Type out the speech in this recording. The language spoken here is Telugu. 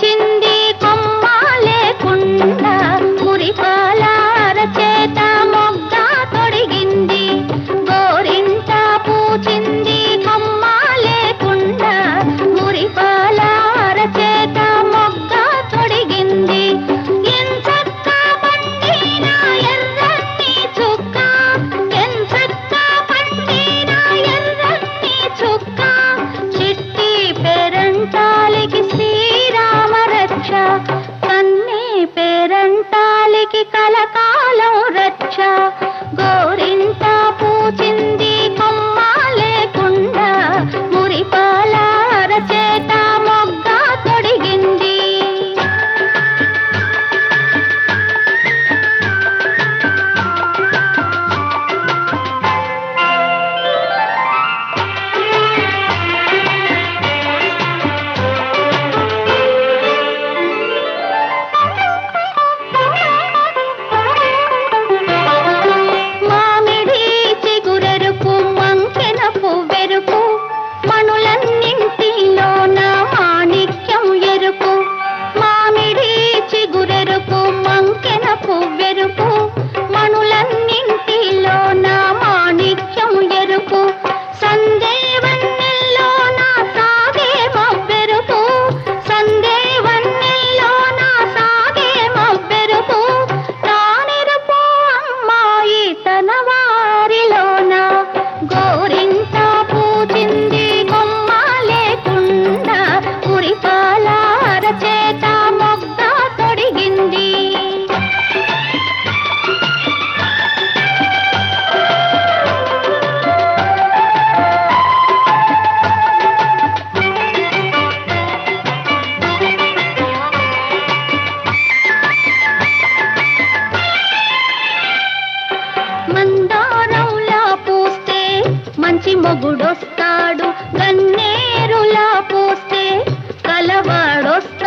చిందిత আশা మొగుడొస్తాడు గన్నేరులా పోస్తే కలవాడొస్తాడు